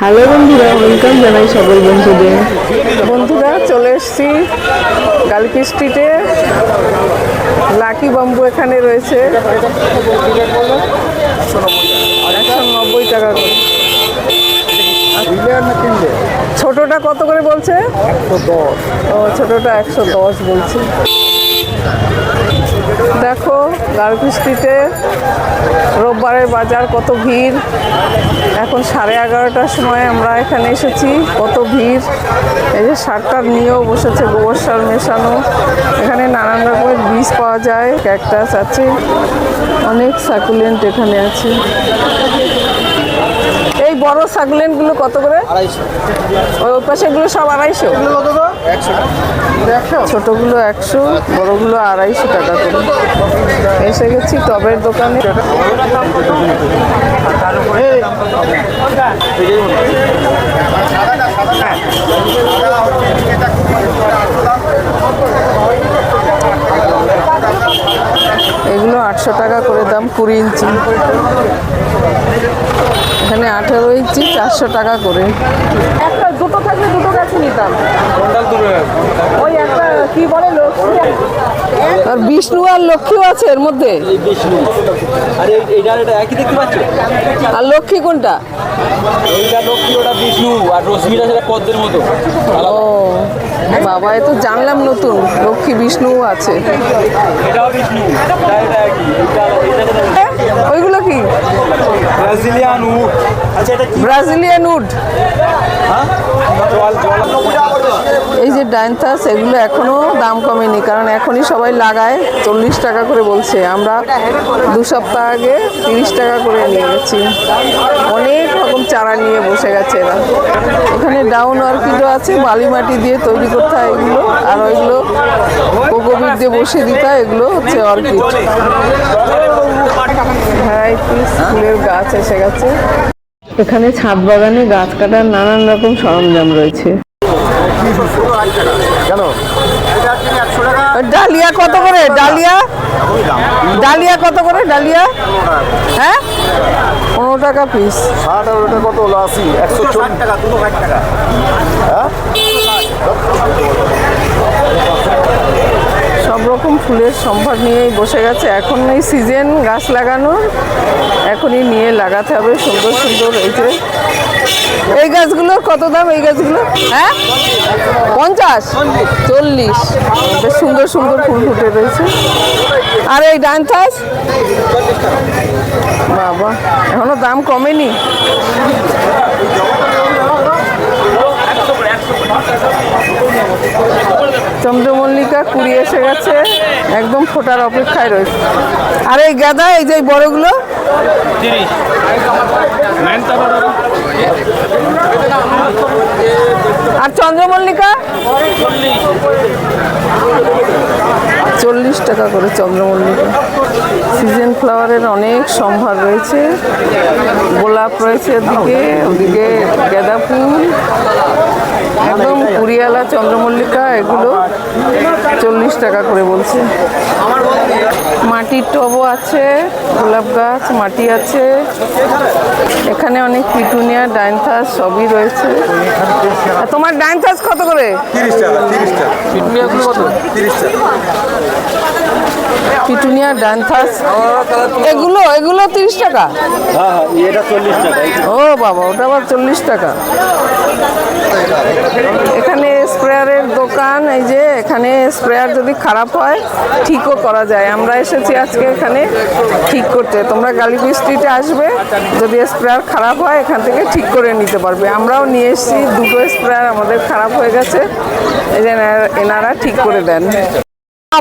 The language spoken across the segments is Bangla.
হ্যালো বন্ধুরা ওয়েলকাম জানাই সকল বন্ধুদের। বন্ধুরা, চলে এসেছি গালকি স্ট্রিটে লাকি বাম্বু এখানে রয়েছে। একশো নব্বই টাকা করে। ছোটটা কত করে বলছে? ও, ছোটটা একশো দশ বলছে। দেখো গার্গি স্ট্রিটে রোববারের বাজার, কত ভিড়। এখন সাড়ে এগারোটার সময় আমরা এখানে এসেছি, কত ভিড়। এই যে সারটার নিয়েও বসেছে, গোবর সার মেশানো। এখানে নানান রকমের বীজ পাওয়া যায়, ক্যাকটাস আছে। অনেক সাকুলেন্ট এখানে আছে। এই বড় সাকুলেন্টগুলো কত করে? ওই পাশেগুলো সব আড়াইশো? ছোটগুলো একশো বড়গুলো আড়াইশো টাকা করে। এসে গেছি টবের দোকানে। এগুলো আটশো টাকা করে দাম কুড়ি ইঞ্চি। এখানে আঠেরো ইঞ্চি চারশো টাকা করে। একটা দুটো থাকলে দুটো গাছ নিতাম। ওই একটা কি বলে আর বিষ্ণু আর লক্ষ্মীও আছে এর মধ্যে। আর লক্ষ্মী কোনটা? বাবা এ তো জানলাম নতুন লক্ষ্মী বিষ্ণুও আছে। এটাও বিষ্ণু ওইগুলো কি? ব্রাজিলিয়ান উড আচ্ছা এটা কি? ব্রাজিলিয়ান উড জল এই যে ডাইনথাস এগুলো এখনও দাম কমেনি কারণ এখনই সবাই লাগায়। চল্লিশ টাকা করে বলছে। আমরা দু সপ্তাহ আগে তিরিশ টাকা করে নিয়ে গেছি। অনেক রকম চারা নিয়ে বসে গেছে এরা। এখানে ডাউন অর্কিডও আছে বালি মাটি দিয়ে তৈরি করতে হয় এগুলো। আর ওইগুলো কোকোবিট দিয়ে বসিয়ে দিতে হয় এগুলো হচ্ছে অর্কিড। হ্যাঁ ফুলের গাছ এসে গেছে। এখানে ছাদ বাগানে গাছ কাটার নানান রকম সরঞ্জাম রয়েছে। ডালিয়া কত করে? ডালিয়া? ডালিয়া কত করে ডালিয়া? হ্যাঁ? পনেরো টাকা পিস ষাট আর ওটা কত? হলো আশি। একশো ষাট টাকা দুটো ষাট টাকা। সব রকম ফুলের সম্ভার নিয়েই বসে গেছে। এখন এই সিজন গাছ লাগানোর, এখনই নিয়ে লাগাতে হবে সুন্দর সুন্দর এই যে। এই গাছগুলোর কত দাম এই গাছগুলো? হ্যাঁ? পঞ্চাশ? চল্লিশ। বেশ সুন্দর সুন্দর ফুল ফুটে রয়েছে। আর এই ডান্থাস বাবা, এখনও দাম কমেনি। চন্দ্রমল্লিকা কুড়ি এসে গেছে, একদম ফোটার অপেক্ষায় রয়েছে। আর এই গাদা এই যে বড়গুলো? আর চন্দ্রমল্লিকা? চল্লিশ টাকা করে চন্দ্রমল্লিকা। সিজন ফ্লাওয়ারের অনেক সম্ভার রয়েছে। গোলাপ রয়েছে ওদিকে ওদিকে গাঁদা ফুল। একদম কুড়িয়ালা চন্দ্রমল্লিকা এগুলো চল্লিশ টাকা করে বলছে। মাটির টবও আছে গোলাপ গাছ মাটি আছে। এখানে অনেক পিটুনিয়া ডাইনথাস সবই রয়েছে। আর তোমার ডাইনথাস কত করে? তিরিশ টাকা তিরিশ টাকা। পিটুনিয়াগুলো কত? তিরিশ টাকা। পিটুনিয়া ডাইনথাস এগুলো এগুলো তিরিশ টাকা? ও বাবা, ওটা আবার চল্লিশ টাকা। এখানে স্প্রেয়ারের দোকান, এই যে এখানে স্প্রেয়ার যদি খারাপ হয়, ঠিকও করা যায়। আমরা এসেছি আজকে এখানে ঠিক করতে। তোমরা গালিপি স্ট্রিটে আসবে, যদি স্প্রেয়ার খারাপ হয়, এখান থেকে ঠিক করে নিতে পারবে। আমরাও নিয়ে এসেছি, দুটো স্প্রেয়ার আমাদের খারাপ হয়ে গেছে। এই যে এনারা ঠিক করে দেন।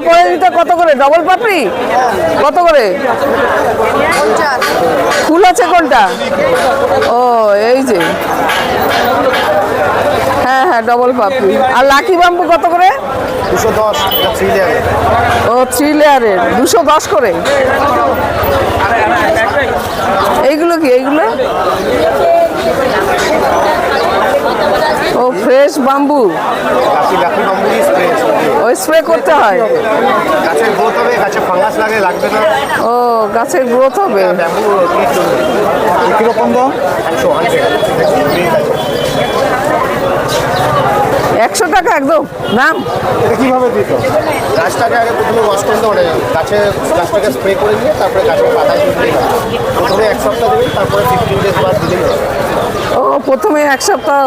দিতে কত করে? ডবল পাপড়ি? কত করে? ফুল আছে কোনটা? ও এই যে। হ্যাঁ হ্যাঁ ডবল পাপড়ি। আর লাকি বাম্বু কত করে? দুশো দশ ও থ্রি লেয়ারের দুশো দশ করে? এইগুলো কি এইগুলো? ও ফ্রেশ বাম্বু বাম্বুরি স্প্রে ওই স্প্রে করতে হয়। গাছের গ্রোথ হবে গাছে ফাঙ্গাস লাগে লাগবে না। ও গাছের গ্রোথ হবে। ব্যাম্বু কীরকম দাম? একশো টাকা একদম নাম কীভাবে দিত? গাছটাকে আগে প্রথমে ওয়াশ করতে মানে গাছে গাছটাকে স্প্রে করে নিয়ে তারপরে গাছের পাতা প্রথমে এক সপ্তাহ দেবেন তারপরে ফিফটিন ডেজ বাদ দিলেই ও প্রথমে এক সপ্তাহ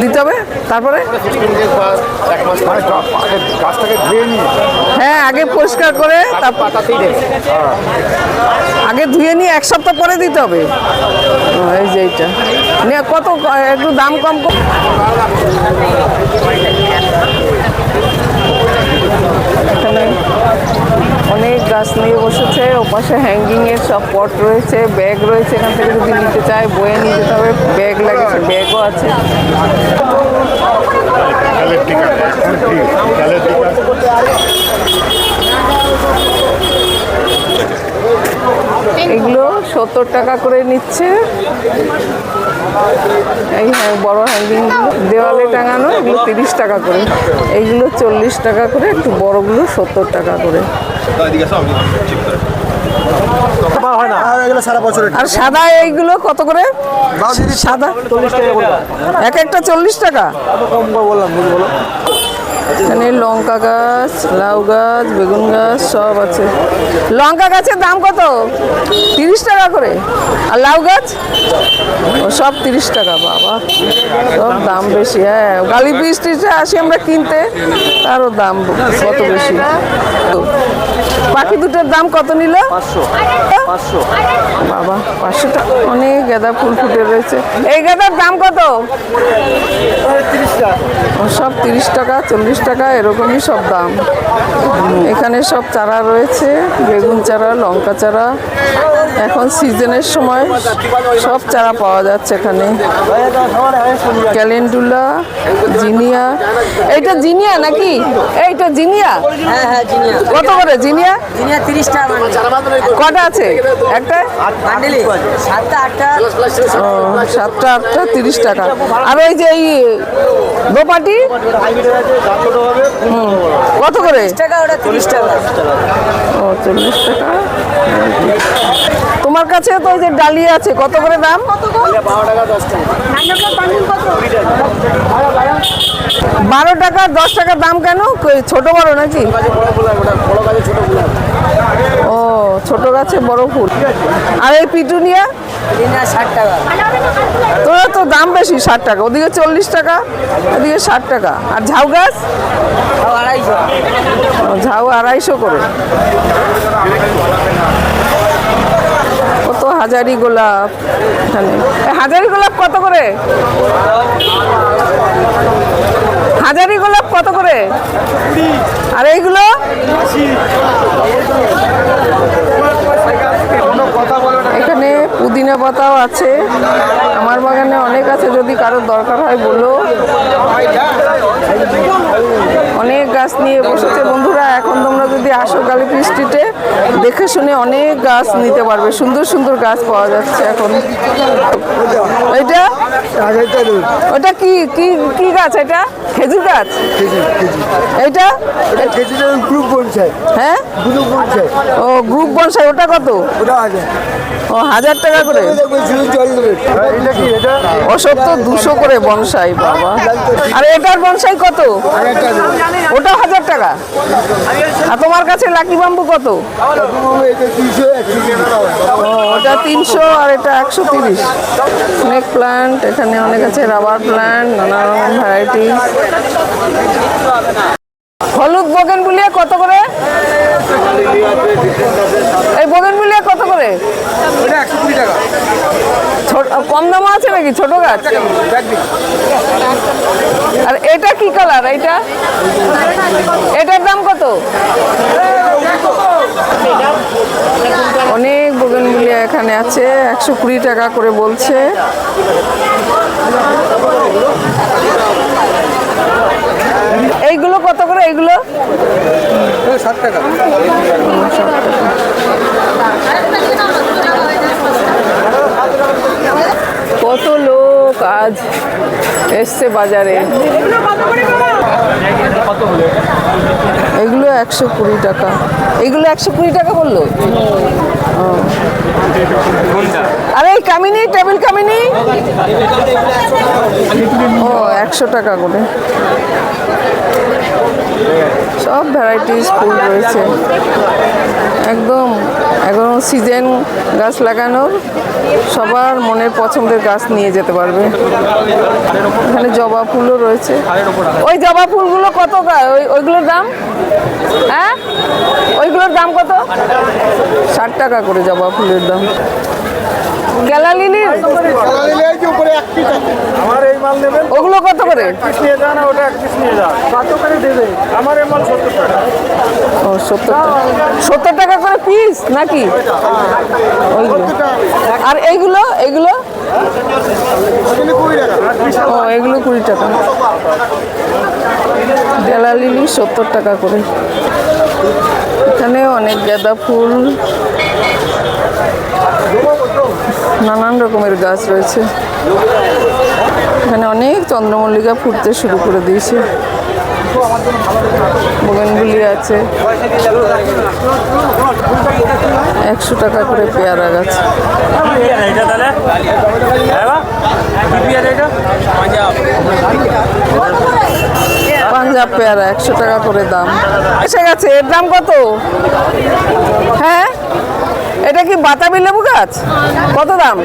দিতে হবে তারপরে? ফিফটিন এক মাস মানে হ্যাঁ আগে পরিষ্কার করে তার তারপর পাতাতেই আগে ধুয়ে নিয়ে এক সপ্তাহ পরে দিতে হবে। এই যে এইটা। কত, একটু দাম কম এখানে অনেক গাছ নিয়ে বসেছে, ওপাশে হ্যাঙ্গিংয়ের সব পট রয়েছে ব্যাগ রয়েছে, এখান থেকে যদি নিতে চায়, বয়ে নিয়ে যেতে হবে ব্যাগ লাগে ব্যাগও আছে। এগুলো সত্তর টাকা করে নিচ্ছে। এই হ্যাঁ বড় হ্যাঙ্গিং দেওয়ালে টাঙানো এগুলো তিরিশ টাকা করে। এইগুলো চল্লিশ টাকা করে একটু বড়গুলো সত্তর টাকা করে। হয় না? এগুলো সারা বছর আর সাদা এইগুলো কত করে? সাদা। চল্লিশ টাকা এক একটা চল্লিশ টাকা? বললাম বলো এখানে লঙ্কা গাছ লাউ গাছ বেগুন গাছ সব আছে। লঙ্কা গাছের দাম কত? তিরিশ টাকা করে। আর লাউ গাছ? ও সব তিরিশ টাকা বাবা। সব দাম বেশি হ্যাঁ। গালি বৃষ্টিতে আসি আমরা কিনতে তারও দাম কত বেশি। পাখি দুটোর দাম কত নিল? পাঁচশো। বাবা পাঁচশো টাকা। অনেক গাঁদা ফুল ফুটে রয়েছে। এই গাঁদার দাম কত? সব তিরিশ টাকা চল্লিশ টাকা, এরকমই সব দাম। এখানে সব চারা রয়েছে, বেগুন চারা, লঙ্কা চারা। এখন সিজনের সময় সব চারা পাওয়া যাচ্ছে এখানে। Calendula, zinnia. এটা জিনিয়া নাকি? এইটা জিনিয়া? হ্যাঁ হ্যাঁ জিনিয়া। কত করে জিনিয়া? জিনিয়া তিরিশ টাকা কটা আছে? একটা? বান্ডিলি। সাতটা আটটা। সাতটা আটটা তিরিশ টাকা। আর ওই যে এই দোপাটি? কত করে? টাকা ওটা তিরিশ টাকা। ও চল্লিশ টাকা। তোমার কাছে তো ওই যে ডালিয়া আছে কত করে দাম? বারো টাকা দশ টাকা। দাম কেন? ছোট বড় নাকি? ও ছোট গাছে বড় ফুল। আর এই পিটুনিয়া? ষাট টাকা। তোরা তো দাম বেশি ষাট টাকা। ওদিকে চল্লিশ টাকা ওদিকে ষাট টাকা। আর ঝাউ গাছ? আড়াইশো। ও, ঝাউ আড়াইশো করে। হাজারি গোলাপ হাজারি গোলাপ কত করে? হাজারি গোলাপ কত করে? আর এইগুলো? এখানে পুদিনা পাতাও আছে। আমার বাগানে যদি কারোর দরকার হয় বলো। অনেক গাছ নিয়ে বসেছে বন্ধুরা এখন তোমরা যদি আসো গালিপি স্ট্রিটে দেখে শুনে অনেক গাছ নিতে পারবে। সুন্দর সুন্দর গাছ পাওয়া যাচ্ছে এখন। এটা? ওটা কি কি কি গাছ এটা? খেজুর গাছ? এটা? গ্রুপ হ্যাঁ? গ্রুপ ও গ্রুপ বনসাই ওটা কত? ওটা ও হাজার টাকা করে। জল দুশো করে বনসাই, বাবা। আর এটার বনসাই কত? ওটা হাজার টাকা। আর তোমার কাছে লাকি বাম্বু কত? ওটা তিনশো আর এটা একশো তিরিশ। স্নেক প্ল্যান্ট এখানে অনেক আছে রাবার প্ল্যান্ট নানা রকম ভ্যারাইটি হলুদ বগেন বুলিয়ে কত করে? এই বগেন বুলিয়ে কত করে? কম দামও আছে নাকি? ছোট গাছ? আর এটা কি কালার এটা এটার দাম কত? অনেক বগেনগুলিয়া এখানে আছে, একশো কুড়ি টাকা করে বলছে। এইগুলো কত করে? এইগুলো? ষাট টাকা কত লোক আজ এসছে বাজারে। এগুলো একশো কুড়ি টাকা। এগুলো একশো কুড়ি টাকা বলল। আরে, এই কামিনি, টেবিল কামিনি? ও, একশো টাকা করে। সব ভ্যারাইটিস ফুল রয়েছে। একদম এখন সিজন গাছ লাগানোর সবার মনের পছন্দের গাছ নিয়ে যেতে পারবে। এখানে জবা ফুলও রয়েছে। ওই জবা ফুলগুলো কত ওই, ওইগুলোর দাম? হ্যাঁ? ওইগুলোর দাম কত? ষাট টাকা করে জবা ফুলের দাম। গেলা লিলির আমার এই মাল নেবেন? ওগুলো কত করে? পিস নিয়ে যান ওটা এক পিস নিয়ে যান। কত করে দেবে? আমার এই মাল সত্তর টাকা। ও সত্তর টাকা। সত্তর টাকা করে পিস নাকি? ওইগুলো আর এইগুলো এইগুলো ও এগুলো কুড়ি টাকা। লিলি সত্তর টাকা করে। এখানে অনেক গাঁদা ফুল। নানান রকমের গাছ রয়েছে। এখানে অনেক চন্দ্রমল্লিকা ফুটতে শুরু করে দিয়েছে। বোগেনগুলি আছে। একশো টাকা করে পেয়ারা গাছ। পাঞ্জাব পেয়ারা একশো টাকা করে দাম। এসে গেছে, এর দাম কত? হ্যাঁ? এটা কি বাতাবি লেবু গাছ? কত দাম?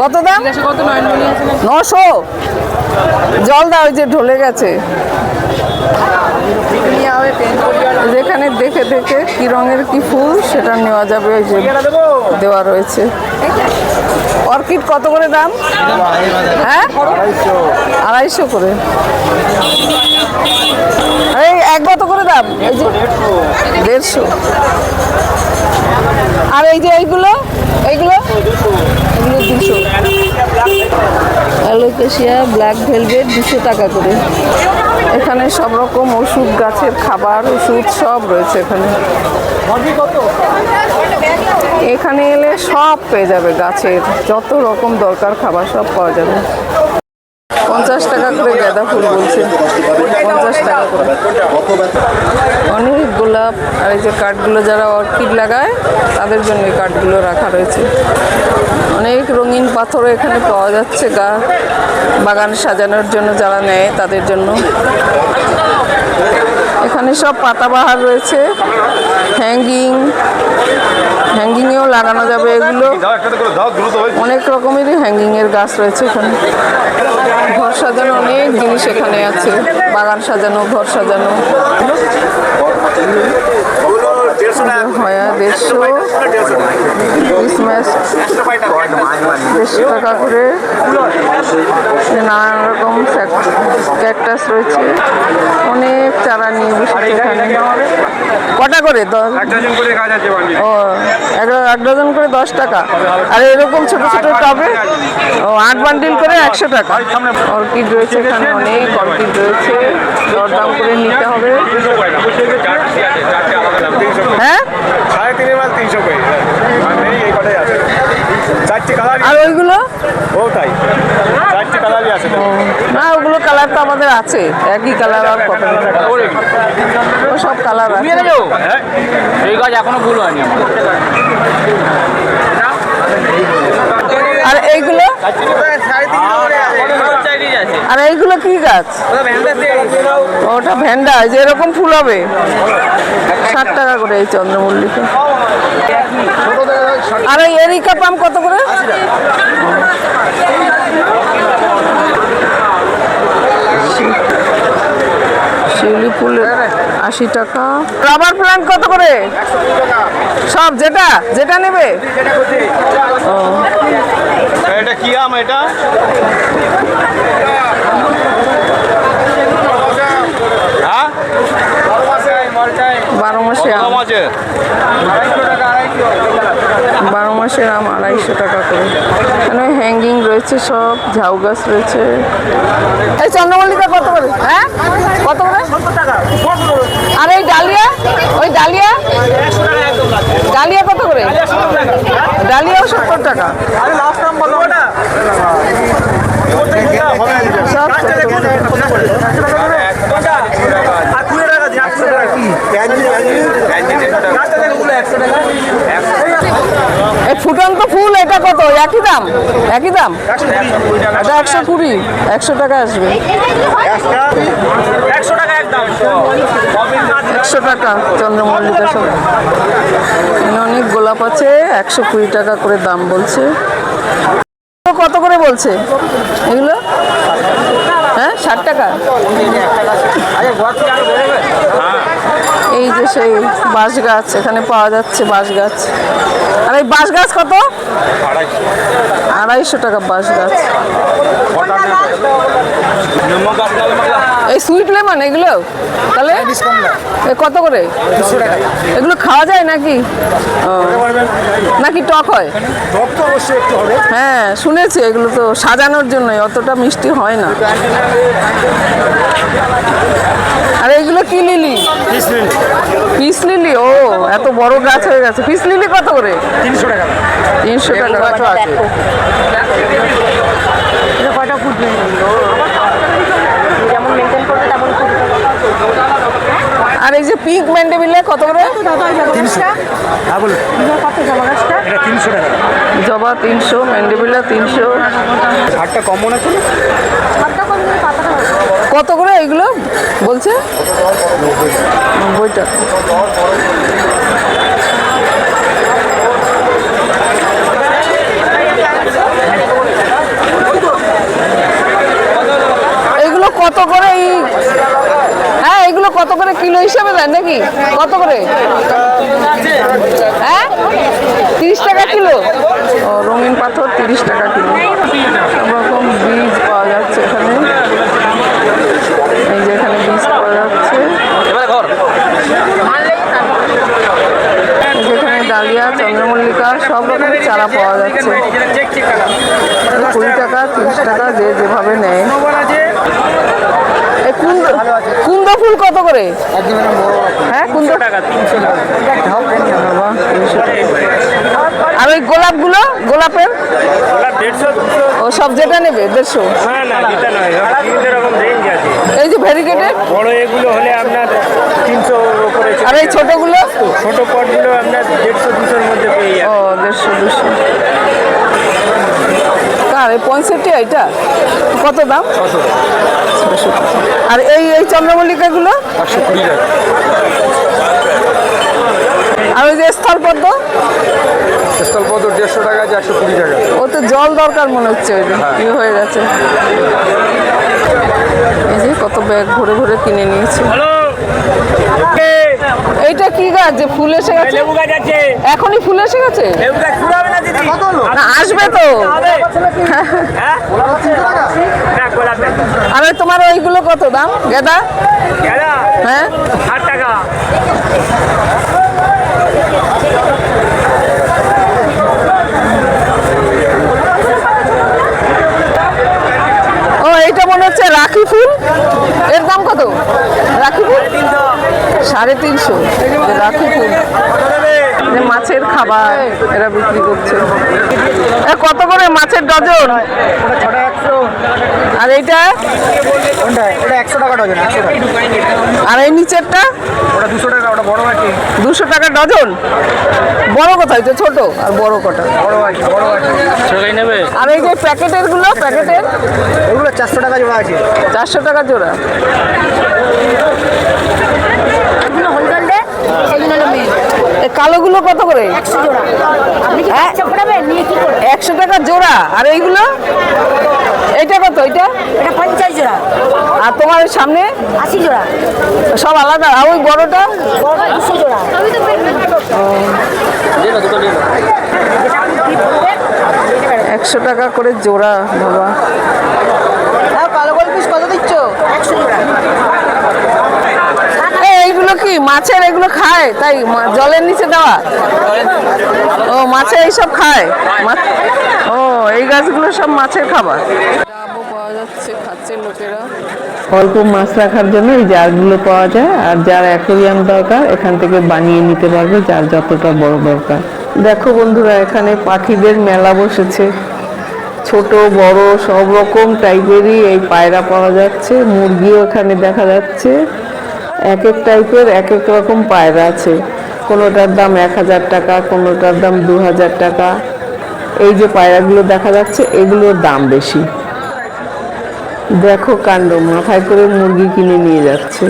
কত দাম? নশো। জল দাও ওই যে ঢলে গেছে। যেখানে দেখে দেখে কি রঙের কি ফুল, সেটা নেওয়া যাবে, ওই যে দেওয়া রয়েছে। অর্কিড কত করে দাম? হ্যাঁ? আড়াইশো করে। এই এক কত করে দাম? এই যে দেড়শো। আর এই যে এইগুলো? এইগুলো? এগুলো দুশো। অ্যালোকেশিয়া ব্ল্যাক ভেলভেট, দুশো টাকা করে। এখানে সব রকম ওষুধ, গাছের খাবার, ওষুধ সব রয়েছে এখানে। এখানে এলে সব পেয়ে যাবে গাছের। যত রকম দরকার খাবার সব পাওয়া যাবে। পঞ্চাশ টাকা করে গাঁদা ফুল বলছে। পঞ্চাশ টাকা করে। গোলাপ আর এই যে কাঠগুলো যারা অর্কিড লাগায়, তাদের জন্য এই কাঠগুলো রাখা রয়েছে। অনেক রঙিন পাথরও এখানে পাওয়া যাচ্ছে গা, বাগান সাজানোর জন্য যারা নেয়, তাদের জন্য। এখানে সব পাতাবাহার রয়েছে, হ্যাঙ্গিং, হ্যাঙ্গিংয়েও লাগানো যাবে এগুলো। অনেক রকমেরই হ্যাঙ্গিংয়ের গাছ রয়েছে এখানে। ঘর সাজানো অনেক জিনিস এখানে আছে। বাগান সাজানো ঘর সাজানো। হয়া ক্রিসমাস দেড়শো টাকা করে। নানান রকম ক্যাকটাস রয়েছে। অনেক চারা নিয়ে বসেছে এখানে কটা করে? দশ? ও এক ডজন করে দশ টাকা? আর এরকম ছোট ছোট টবে? ও আট বান্ডিল করে একশো টাকা। অর্কিড রয়েছে এখানে অনেক অর্কিড রয়েছে। দরদাম করে নিতে হবে। হ্যাঁ? সাড়ে তিনের মাল তিনশো করে আর নেই এই কটাই আছে চারটে আর ওইগুলো? ও চারটে কালারই আছে। না ওগুলো কালার তো আমাদের আছে। একই কালার আর কত ও সব কালার আছে। হ্যাঁ। এই গাছ এখনও ভুল হয়নি আর এইগুলো? আর এইগুলো কি গাছ? ওটা ভেন্ডা যে এরকম ফুল হবে। ষাট টাকা করে এই চন্দ্রমল্লিকা। আর এই এরিকা পাম কত করে? শিউলি ফুল আশি টাকা। রাবার প্ল্যান্ট কত করে? সব যেটা যেটা নেবে? এটা কি আম এটা? হ্যাঁ? বারো মাসে আম। আছে সেরাম আড়াইশো টাকা করে। এখানে হ্যাঙ্গিং রয়েছে সব ঝাউ গাছ রয়েছে। এই চন্দ্রমল্লিকা কত করে? হ্যাঁ? কত করে? আর এই ডালিয়া? ওই ডালিয়া? ডালিয়া কত করে? ডালিয়াও সত্তর টাকা। সব কত? একই দাম? একই দাম? এটা একশো কুড়ি, একশো টাকা আসবে। একশো টাকা একদম একশো টাকা চন্দ্রমল্লিকা সব। অনেক গোলাপ আছে, একশো কুড়ি টাকা করে দাম বলছে। কত করে বলছে? এগুলো? হ্যাঁ ষাট টাকা? এই যে সেই বাঁশ গাছ এখানে পাওয়া যাচ্ছে বাঁশ গাছ আর এই বাঁশ গাছ কত? আড়াইশো টাকা বাঁশ গাছ এই সুইট লেমন এগুলো? তাহলে? কত করে? এগুলো খাওয়া যায় নাকি। নাকি টক হয়? হ্যাঁ শুনেছি এগুলো তো সাজানোর জন্যই, অতটা মিষ্টি হয় না। এগুলো কি লিলি? Peace lily. ও এত বড় গাছ হয়ে গেছে। পিস লিলি কত করে? তিনশো টাকা। তিনশো টাকা গাছ আছে। আর এই যে পিঙ্ক ম্যান্ডেবিলে কত করে? হ্যাঁ জবা তিনশো ম্যান্ডেবিলা তিনশো ষাটটা কম মনে হচ্ছে? কত করে এগুলো বলছে? নব্বই টাকা এগুলো কত করে এই হ্যাঁ এগুলো কত করে কিলো হিসাবে দেন নাকি? কত করে? হ্যাঁ? তিরিশ টাকা কিলো? ও, রঙিন পাথর তিরিশ টাকা কিলো সব রকম বীজ পাওয়া যাচ্ছে এখানে এই যে এখানে বীজ পাওয়া যাচ্ছে এবারে ঘর এই যে এখানে ডালিয়া চন্দ্রমল্লিকা সব রকমের চারা পাওয়া যাচ্ছে। কুড়ি টাকা তিরিশ টাকা যে যেভাবে নেয়। কুন্দ ফুল কত করে? হ্যাঁ কুন্দ? টাকা টাকা। আর ওই গোলাপগুলো গোলাপের? ও সব যেটা নেবে দেড়শো? না না এই যে ভেরিকেটেড বড় এগুলো হলে আপনার তিনশো উপরে আর এই যাবে। ছোটগুলো? ছোট পটগুলো আপনার দেড়শো দুশোর মধ্যে পেয়ে ও দেড়শো দুশো। কার এই পঁয়ষট্টি এটা কত দাম। আর এই এই চন্দ্রমল্লিকাগুলো? একশো কুড়ি টাকা। আর ওই যে স্থলপদ্ম স্থলপদ্ম দেড়শো টাকা আছে একশো কুড়ি টাকা। ও তো জল দরকার মনে হচ্ছে ওই কি হয়ে গেছে? এই যে কত ব্যাগ ভরে ভরে কিনে নিয়েছে। এইটা কি গাছ? যে ফুল এসে গেছে? লেবু গাছ আছে। এখনই ফুল এসে গেছে? লেবু গাছ ফুল না দিদি? না আসবে তো। হ্যাঁ। গাছ। আর তোমার ওইগুলো কত দাম? গেদা? হ্যাঁ? টাকা। ও এইটা মনে হচ্ছে রাখি ফুল। এর দাম কত? রাখি ফুল? সাড়ে তিনশো। রাখি ফুল। মাছের খাবার, এরা বিক্রি করছে। কত করে মাছের ডজন? আর এইটা? ডজন একশো টাকা। আর এই নিচেরটা? ওটা দুশো টাকা ওটা বড় আছে দুশো টাকা ডজন? বড় কোথায়? তো ছোট। আর বড় কটা? বড় আছে বড় আছে ছোটই নেবে? আর এই যে প্যাকেটেরগুলো প্যাকেটের? ওগুলো চারশো টাকা জোড়া আছে। চারশো টাকা জোড়া। এই কালোগুলো কত করে? হ্যাঁ। একশো টাকা জোড়া। আর এইগুলো? এটা কত? এটা এটা পঞ্চাশ জোড়া। আর তোমার সামনে? আশি জোড়া। সব আলাদা। আর ওই বড়টা দুশো জোড়া। একশো টাকা করে জোড়া বাবা হ্যাঁ কালো গোল পিস কত দিচ্ছ একশো জোড়া এই, এইগুলো কি মাছের এগুলো খায়? তাই জলের নিচে দেওয়া? ও, মাছে এইসব খায়? ও, এই গাছগুলো সব মাছের খাবার। পাওয়া অল্প মাছ রাখার জন্য এই জারগুলো পাওয়া যায়, আর যার অ্যাকোরিয়াম দরকার, এখান থেকে বানিয়ে নিতে পারবে, যার যতটা বড় দরকার। দেখো বন্ধুরা, এখানে পাখিদের মেলা বসেছে। ছোট, বড়, সব রকম টাইপেরই এই পায়রা পাওয়া যাচ্ছে, মুরগিও এখানে দেখা যাচ্ছে। এক এক টাইপের এক এক রকম পায়রা আছে। কোনোটার দাম এক হাজার টাকা, কোনোটার দাম দু হাজার টাকা। এই যে পায়রাগুলো দেখা যাচ্ছে, এগুলোর দাম বেশি। দেখো কাণ্ড, মাথায় করে মুরগি কিনে নিয়ে যাচ্ছে।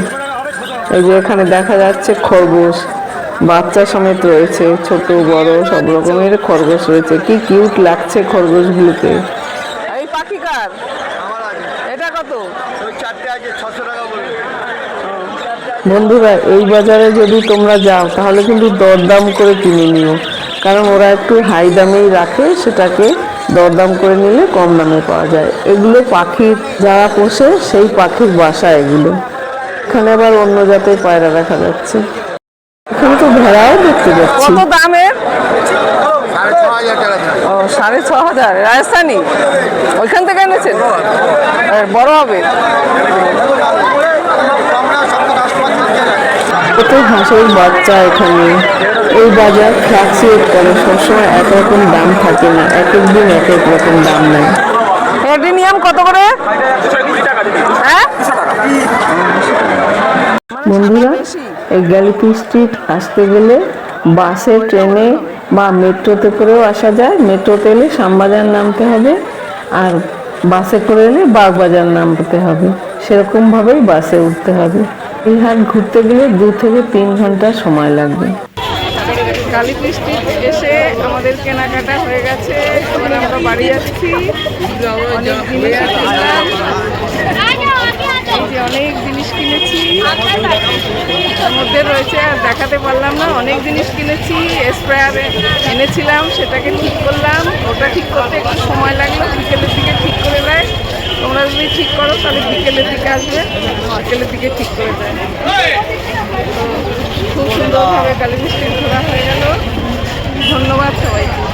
এই যে এখানে দেখা যাচ্ছে খরগোশ, বাচ্চা সমেত রয়েছে, ছোট, বড়, সব রকমের খরগোশ রয়েছে। কি কিউট লাগছে খরগোশগুলোকে পাখি কার এটা কত বন্ধুরা এই বাজারে যদি তোমরা যাও তাহলে কিন্তু দরদাম করে কিনে নিও। কারণ ওরা একটু হাই দামেই রাখে সেটাকে দরদাম করে নিলে কম দামে পাওয়া যায়। এগুলো পাখির যারা পোষে সেই পাখির বাসা এগুলো। এখানে আবার অন্য জাতের পায়রা দেখা যাচ্ছে। এখানে তো ভেড়াও দেখতে যাচ্ছি কত দামের সাড়ে ছ হাজার টাকা ও সাড়ে ছ হাজার। রাজস্থানি? ওইখান থেকে এনেছেন? বড় হবে। কত হাঁসের বাচ্চা এখানে। এই বাজার ফ্ল্যাক্সিয়েট করে সবসময় একরকম দাম থাকে না এক এক দিন এক এক রকম দাম নেয়। অ্যাডিনিয়াম কত করে? হ্যাঁ? বন্ধুরা এই গ্যালিপি স্ট্রিট আসতে গেলে বাসে ট্রেনে বা মেট্রোতে করেও আসা যায়। মেট্রোতে এলে শ্যামবাজার নামতে হবে আর বাসে করে এলে বাগবাজার নামতে হবে। সেরকমভাবেই বাসে উঠতে হবে। হাট ঘুরতে গেলে দু থেকে তিন ঘণ্টা সময় লাগবে। কালীপি স্ট্রিট এসে আমাদের কেনাকাটা হয়ে গেছে। এবার আমরা বাড়ি যাচ্ছি অনেক জিনিস অনেক জিনিস কিনেছি। মধ্যে রয়েছে, আর দেখাতে পারলাম না, অনেক জিনিস কিনেছি। স্প্রেয়ার এনেছিলাম, সেটাকে ঠিক করলাম। ওটা ঠিক করতে একটু সময় লাগল, বিকেলের দিকে ঠিক তোমরা যদি ঠিক করো, তাহলে বিকেলের দিকে আসবে। বিকেলের দিকে ঠিক করে দেয়। খুব সুন্দরভাবে কালী মিষ্টি ঘোরা হয়ে গেল। ধন্যবাদ সবাইকে।